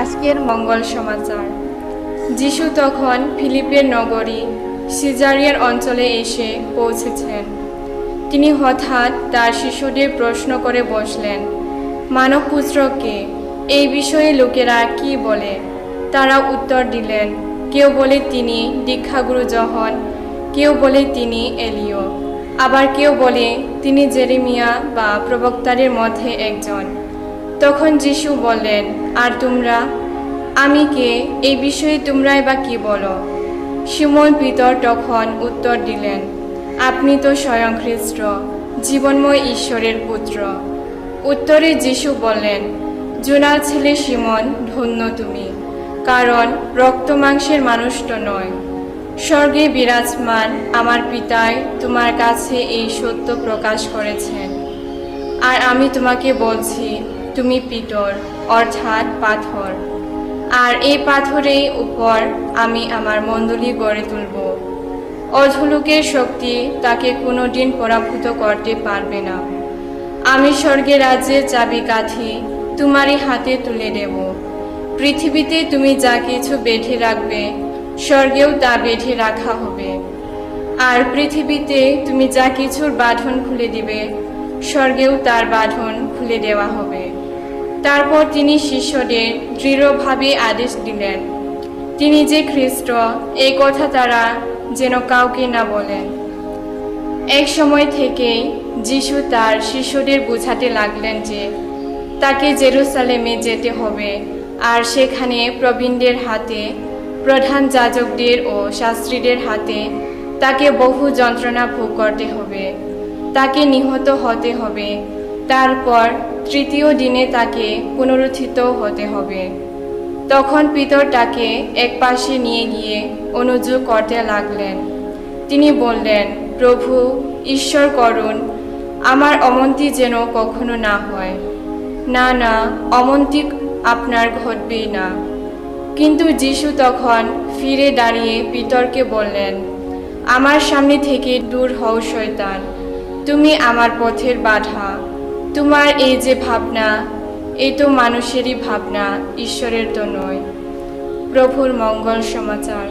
আজকের মঙ্গল সমাচার। যিশু তখন ফিলিপের নগরী সিজারিয়ার অঞ্চলে এসে পৌঁছেছেন। তিনি হঠাৎ তার শিশুদের প্রশ্ন করে বসলেন, মানব পুত্রকে এই বিষয়ে লোকেরা কি বলে? তারা উত্তর দিলেন, কেউ বলে তিনি দীক্ষাগুরু জহন, কেউ বলে তিনি এলিও আবার কেউ বলে তিনি জেরেমিয়া বা প্রবক্তাদের মধ্যে একজন। তখন যিশু বললেন, আর তোমরা? আমি কে? এই বিষয়ে তোমরাই বা কি বলো? শিমন পিতর তখন উত্তর দিলেন, আপনি তো স্বয়ং খ্রিস্ট, জীবনময় ঈশ্বরের পুত্র। উত্তরে যিশু বললেন, জোনার ছেলে শিমন ধন্য তুমি, কারণ রক্ত মাংসের মানুষ তো নয়। স্বর্গে বিরাজমান আমার পিতায় তোমার কাছে এই সত্য প্রকাশ করেছেন। আর আমি তোমাকে বলছি তুমি পিতর, অর্থাৎ পাথর। আর এই পাথরের উপর আমি আমার মণ্ডলী গড়ে তুলব। অধুলোকের শক্তি তাকে কোনো দিন পরাভূত করতে পারবে না। আমি স্বর্গে রাজ্যের চাবি কাঠি তোমারই হাতে তুলে দেব। পৃথিবীতে তুমি যা কিছু বেঁধে রাখবে, স্বর্গেও তা বেঁধে রাখা হবে। আর পৃথিবীতে তুমি যা কিছুর বাঁধন খুলে দিবে, স্বর্গেও তার বাঁধন খুলে দেওয়া হবে। তারপর তিনি শিষ্যদের দৃঢ়ভাবে আদেশ দিলেন। তিনি যে খ্রিস্ট, এই কথা তারা যেন কাউকে না বলেন। এক সময় থেকেই যিশু তার শিষ্যদের বোঝাতে লাগলেন যে, তাকে জেরুসালেমে যেতে হবে আর সেখানে প্রবীণদের হাতে, প্রধান যাজকদের ও শাস্ত্রীদের হাতে তাকে বহু যন্ত্রণা ভোগ করতে হবে। তাকে নিহত হতে হবে। তারপর তৃতীয় দিনে তাকে পুনরুত্থিত হতে হবে। তখন পিতর তাকে এক পাশে নিয়ে গিয়ে অনুযোগ করতে লাগলেন। তিনি বললেন, প্রভু, ঈশ্বর করুন, আমার অমন্তি যেন কখনো না হয়। না না, অমন্তি আপনার ঘটবেই না। কিন্তু যিশু তখন ফিরে দাঁড়িয়ে পিতরকে বললেন, আমার সামনে থেকে দূর হও, শয়তান। তুমি আমার পথের বাধা। তোমার এই যে ভাবনা এই তো মানুষেরই ভাবনা ঈশ্বরের তো নয়। প্রভুর মঙ্গল সমাচার।